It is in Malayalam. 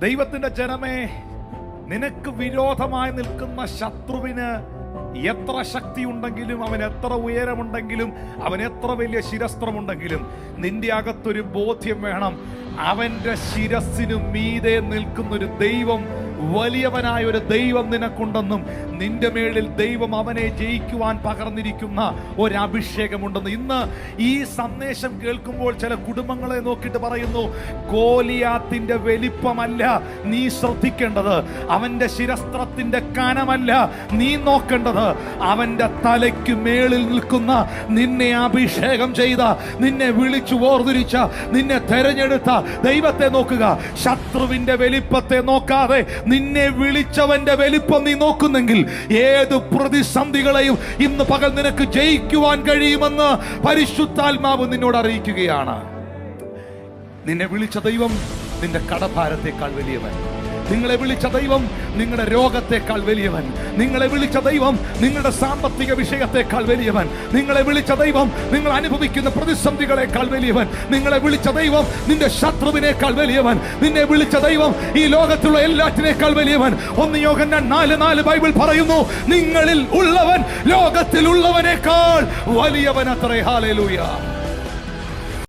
ദൈവത്തിന്റെ ജനമേ നിനക്ക് വിരോധമായി നിൽക്കുന്ന ശത്രുവിന് എത്ര ശക്തി ഉണ്ടെങ്കിലും അവൻ എത്ര ഉയരമുണ്ടെങ്കിലും അവൻ എത്ര വലിയ ശിരസ്ത്രമുണ്ടെങ്കിലും നിന്റെ അകത്തൊരു ബോധ്യം വേണം. അവന്റെ ശിരസിനു മീതെ നിൽക്കുന്ന ഒരു ദൈവം വലിയവനായ ഒരു ദൈവം നിനക്കുണ്ടെന്നും നിന്റെ മേളിൽ ദൈവം അവനെ ജയിക്കുവാൻ പകർന്നിരിക്കുന്ന ഒരു അഭിഷേകമുണ്ടെന്ന് ഇന്ന് ഈ സന്ദേശം കേൾക്കുമ്പോൾ ചില കുടുംബങ്ങളെ നോക്കിയിട്ട് പറയുന്നു ഗോലിയാത്തിന്റെ വലിപ്പമല്ല നീ ശ്രദ്ധിക്കേണ്ടത്. അവന്റെ ശിരസ്ത്രത്തിന്റെ കനമല്ല നീ നോക്കേണ്ടത്. അവന്റെ തലയ്ക്ക് മേളിൽ നിൽക്കുന്ന നിന്നെ അഭിഷേകം ചെയ്ത നിന്നെ വിളിച്ചു ഓർതിരിച്ച നിന്നെ തെരഞ്ഞെടുത്ത ദൈവത്തെ നോക്കുക. ശത്രുവിന്റെ വലിപ്പത്തെ നോക്കാതെ നിന്നെ വിളിച്ചവന്റെ വലിപ്പം നീ നോക്കുന്നെങ്കിൽ ഏത് പ്രതിസന്ധികളെയും ഇന്ന് പകൽ നിനക്ക് ജയിക്കുവാൻ കഴിയുമെന്ന് പരിശുദ്ധാത്മാവ് നിന്നോട് അറിയിക്കുകയാണ്. നിന്നെ വിളിച്ച ദൈവം നിന്റെ കടഭാരത്തെക്കാൾ വലിയവൻ. നിങ്ങളെ വിളിച്ച ദൈവം നിങ്ങളുടെ രോഗത്തെക്കാൾ വലിയവൻ. നിങ്ങളെ വിളിച്ച ദൈവം നിങ്ങളുടെ സാമ്പത്തിക വിഷയത്തെക്കാൾ വലിയവൻ. നിങ്ങളെ വിളിച്ച ദൈവം നിങ്ങൾ അനുഭവിക്കുന്ന പ്രതിസന്ധികളെക്കാൾ വലിയവൻ. നിങ്ങളെ വിളിച്ച ദൈവം നിന്റെ ശത്രുവിനേക്കാൾ വലിയവൻ. നിന്നെ വിളിച്ച ദൈവം ഈ ലോകത്തുള്ള എല്ലാറ്റിനേക്കാൾ വലിയവൻ. ഒന്ന് യോഗൻ നാല് നാല് ബൈബിൾ പറയുന്നു നിങ്ങളിൽ ഉള്ളവൻ ലോകത്തിൽ ഉള്ളവനേക്കാൾ വലിയവൻ അത്രേ ഹാലേലൂയ